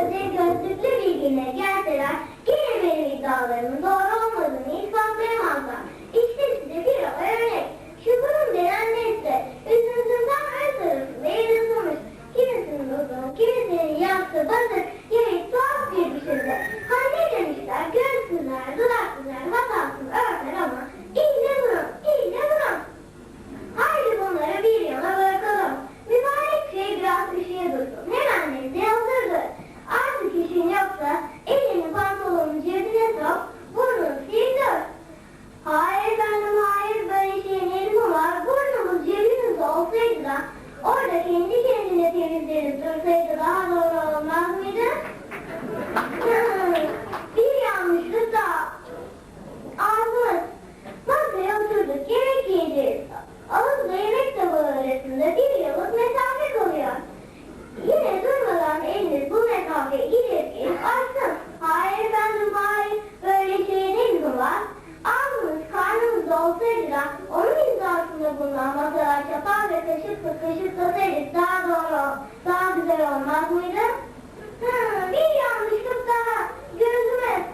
sözleri gözlüklü bilgiyle gelseler gene benim iddialarımın doğru olmadığını ispatlayamazlar. İşte size bir örnek. Şu bunun denen nesne üzüntünden her tarafı beyazlamış. Kimisinin uzun, kimisinin yaksı, bazı kendi kendine temizleriz dursaydı daha doğru olmaz mıydı? daha güzel olmaz mıydı? Hmm, bir yanlışlık daha gözüme.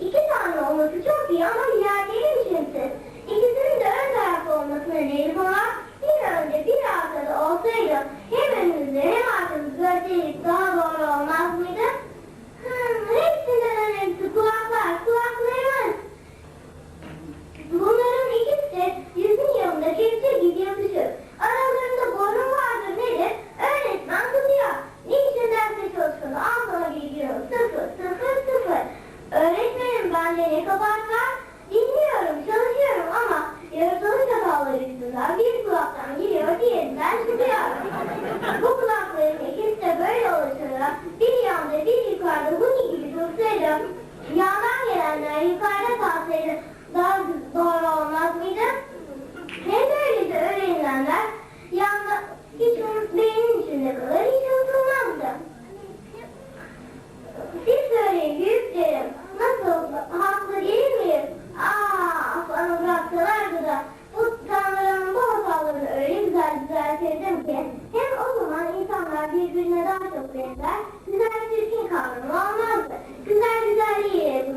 İki tane olması çok iyi ama milyarderim şimdi. İkisinin de ön tarafta olmasını önerip ona bir önce bir arkada olsaydı hem önümüzde hem arkamızı gösterip daha merdivenler yukarıda kalsaydı daha doğru olmaz mıydı? Hem böylece öğrenilenler yanda hiç beynin içinde kalır hiç unutulmazdı. Siz söyleyin büyüklerim nasıl haklı değil miyim? Aa bana bıraksalardı da bu tanrının bu hatalarını öyle güzel düzeltirdim ki hem o zaman insanlar birbirine daha çok benzer güzel çirkin kavramı olmazdı. Güzel güzel iyi